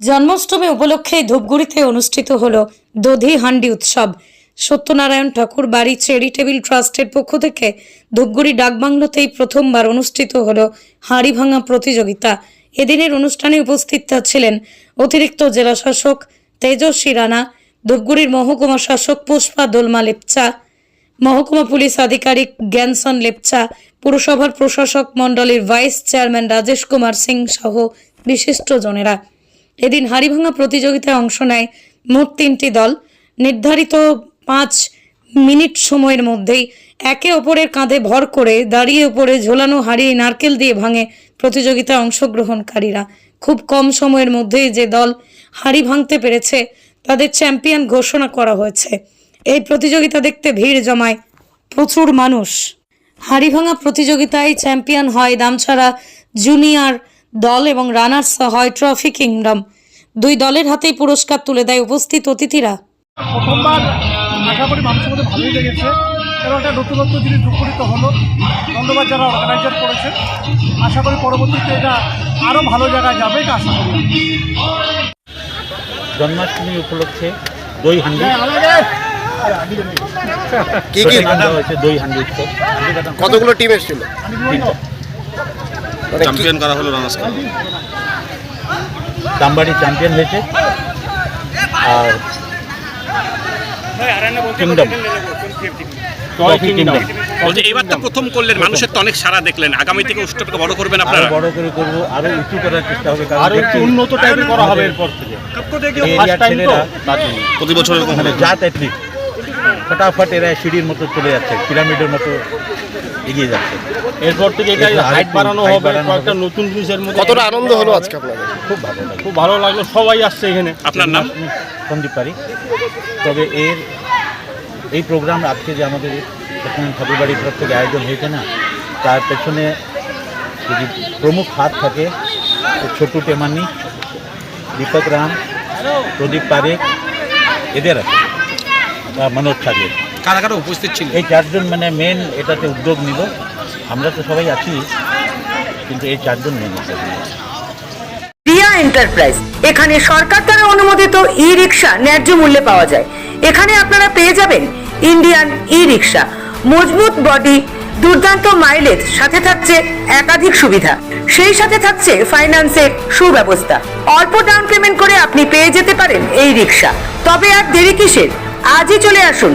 জন্মাষ্টমী উপলক্ষে ধূপগুড়িতে অনুষ্ঠিত হল দধি হান্ডি উৎসব। সত্যনারায়ণ ঠাকুর বাড়ি চ্যারিটেবল ট্রাস্টের পক্ষ থেকে ধূপগুড়ি ডাকবাংলোতেই প্রথমবার অনুষ্ঠিত হল হাঁড়ি ভাঙা প্রতিযোগিতা। এদিনের অনুষ্ঠানে উপস্থিত ছিলেন অতিরিক্ত জেলা শাসক তেজস্বী রানা, ধূপগুড়ির মহকুমা শাসক পুষ্পা দোলমা লেপচা, মহকুমা পুলিশ আধিকারিক জ্ঞানসন লেপচা, পুরসভার প্রশাসক মণ্ডলীর ভাইস চেয়ারম্যান রাজেশ কুমার সিং সহ বিশিষ্টজনেরা। এদিন হাড়িভাঙা প্রতিযোগিতায় অংশ নেয় মোট তিনটি দল। নির্ধারিত পাঁচ মিনিট সময়ের মধ্যেই একে অপরের কাঁধে ভর করে দাঁড়িয়ে উপরে ঝোলানো হাড়ি নারকেল দিয়ে ভাঙে প্রতিযোগিতায় অংশগ্রহণকারীরা। খুব কম সময়ের মধ্যেই যে দল হাড়ি ভাঙতে পেরেছে, তাদের চ্যাম্পিয়ন ঘোষণা করা হয়েছে। এই প্রতিযোগিতা দেখতে ভিড় জমায় প্রচুর মানুষ। হাড়ি ভাঙা প্রতিযোগিতায় চ্যাম্পিয়ন হয় দামছাড়া জুনিয়র দল এবং রানার্স হয় ট্রফি কিংডম। দুই দলের হাতেই পুরস্কার তুলে দেয় উপস্থিত অতিথিরা। প্রথমবার আশা করি মানুষের মধ্যে ভালোই লেগেছে। এবং একটা নতুনত্ব জিনিস হলো। ধন্যবাদ যারা অর্গানাইজার করেছে। আশা করি পরবর্তীতে এটা আরও ভালো জায়গায় যাবে এটা আশা করি। জন্মাষ্টমী উপলক্ষে দই হান্ডি। কি কি হয়েছে দই হান্ডি কতগুলো টিম এসেছিল? তিনটা কি- চ্যাম্পিয়ন করা হলো রানার্সকে দামবাড়ি চ্যাম্পিয়ন হয়েছে। আর কিংডম তো প্রথম করলেন মানুষের তো অনেক সারা দেখলেন। আগামী থেকে উৎসবটাকে বড় করবেন আপনারা? বড় করে করব আরও উঁচু করার চেষ্টা হবে আরও একটু উন্নত টাইপের করা হবে এরপর থেকে। প্রতি বছর এরকম মানে জাত অ্যাথলিট ফটাফট এরা সিঁড়ির মতো চলে যাচ্ছে পিরামিডের মতো। এগিয়ে যাচ্ছে। এরপর থেকে এটা হাইট বাড়ানো হবে কয়েকটা নতুন জিনিসের মধ্যে কতটা আনন্দ হলো আজকে আপনাদের? খুব ভালো লাগে খুব ভালো লাগল সবাই আসছে এখানে। আপনার নাম? সন্দীপ পারি। তবে এর এই প্রোগ্রাম আজকে যে আমাদের ঠাকুরবাড়ির তরফ থেকে আয়োজন হয়েছে না তার পেছনে যদি প্রমুখ হাত থাকে ছোটু টেমানি দীপক রাম প্রদীপ পারেখ এদের আছে মনোজ ছাড়িয়ে। কারা কারা উপস্থিত ছিল? এই চারজন মানে মেন এটাতে উদ্যোগ নিল আমরা তো সবাই আছি কিন্তু এই চারজন মেন রিয়া এন্টারপ্রাইজ এখানে সরকার দ্বারা অনুমোদিত ই রিক্সা ন্যায্য মূল্যে পাওয়া যায়। এখানে আপনারা পেয়ে যাবেন ইন্ডিয়ান ই রিক্সা মজবুত বডি দুর্দান্ত মাইলেজ সাথে থাকছে একাধিক সুবিধা। সেই সাথে থাকছে ফাইন্যান্সের সুব্যবস্থা। অল্প ডাউন পেমেন্ট করে আপনি পেয়ে যেতে পারেন এই রিক্সা। তবে আর দেরি কিসের? আজই চলে আসুন